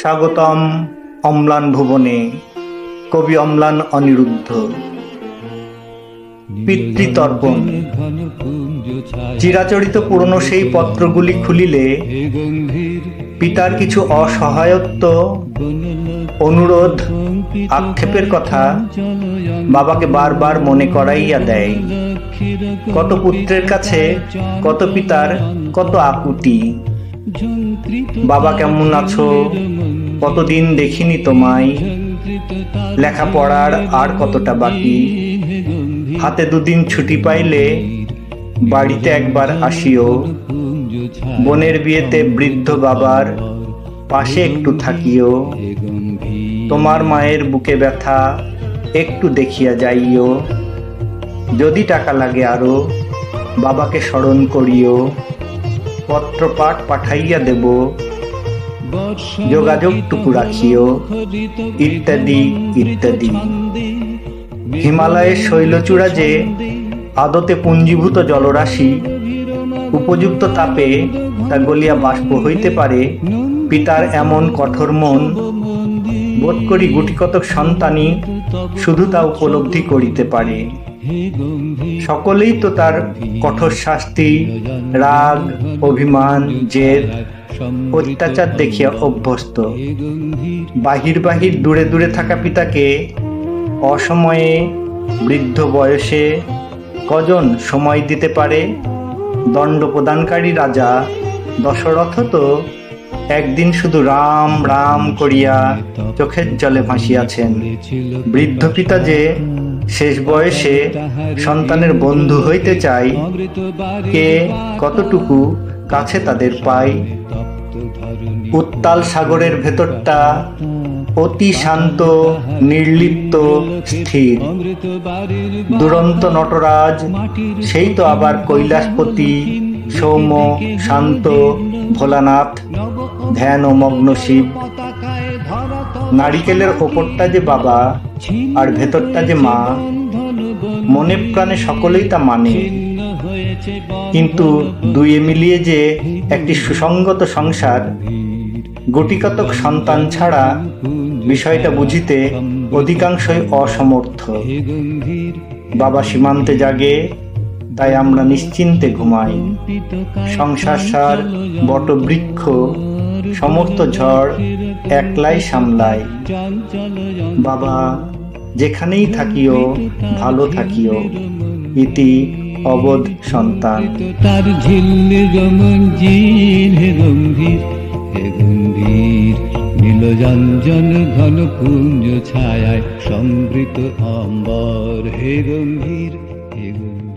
স্বাগতম অম্লান ভুবনে কবি অম্লান অনিরুদ্ধ। পিতৃতর্পণ। চিরাচরিত পুরনো সেই পত্রগুলি খুলিলে পিতার কিছু অসহায়ত্ব, অনুরোধ, আক্ষেপের কথা বাবাকে বারবার মনে করাইয়া দেয়। কত পুত্রের কাছে, কত পিতার, কত আকুতি। বাবা কেমন আছো? কতদিন দেখিনি তোমায়। লেখাপড়ার আর কতটা বাকি? হাতে দুদিন ছুটি পাইলে বাড়িতে একবার আসিও। বোনের বিয়েতে বৃদ্ধ বাবার পাশে একটু থাকিও। তোমার মায়ের বুকে ব্যথা একটু দেখিয়া যাইও। যদি টাকা লাগে আরও, বাবাকে স্মরণ করিও। পত্রপাঠ পাঠাইয়া দেব। যোগাযোগটুকু রাখিও। ইত্যাদি ইত্যাদি। হিমালয়ের শৈলচূড়া যে আদতে পুঞ্জীভূত জলরাশি উপযুক্ত তাপে তা গলিয়া বাষ্প হইতে পারে। পিতার এমন কঠোর মন বোধ করি গুটিকতক সন্তানই শুধু তা উপলব্ধি করিতে পারে। সকলেই তো তার কঠোর শাস্তি, রাগ, অভিমান, জেদ, অত্যাচার দেখিয়া অভ্যস্ত। বাহির বাহির দূরে দূরে থাকা পিতাকে অসময়ে, বৃদ্ধ বয়সে কজন সময় দিতে পারে? দণ্ড প্রদানকারী রাজা দশরথ তো একদিন শুধু রাম রাম করিয়া চোখের জলে ভাসিয়াছেন। বৃদ্ধ পিতা যে শেষ বয়সে সন্তানের বন্ধু হইতে চাই, কে কতটুকু কাছে তাদের পায়? উত্তাল সাগরের ভেতরটা অতি শান্ত, নির্লিপ্ত, স্থির। দুরন্ত নটরাজ, সেই তো আবার কৈলাসপতি, সৌম্য, শান্ত, ভোলানাথ, ধ্যান ও মগ্ন শিব। নারিকেলের ওপরটা যে বাবা আর ভেতরটা যে মা, মনে প্রাণে সকলেই তা মানে। কিন্তু দুয়ে মিলিয়ে যে একটি সুসঙ্গত সংসার গুটিকতক সন্তান ছাড়া বিষয়টা বুঝিতে অধিকাংশই অসমর্থ। বাবা সীমান্তে জাগে, তাই আমরা নিশ্চিন্তে ঘুমাই। সংসার সার বটবৃক্ষ, সমস্ত ঝড় একলাই সামলায়। বাবা, যেখানেই থাকিও, ভালো থাকিও, ইতি অবধ সন্তান। তার গমন গম্ভীর। হে গম্ভীর নীলজঞ্জন ঘন কুঞ্জ ছায়ায় সমৃত অম্বর। হে গম্ভীর হে গম্ভীর।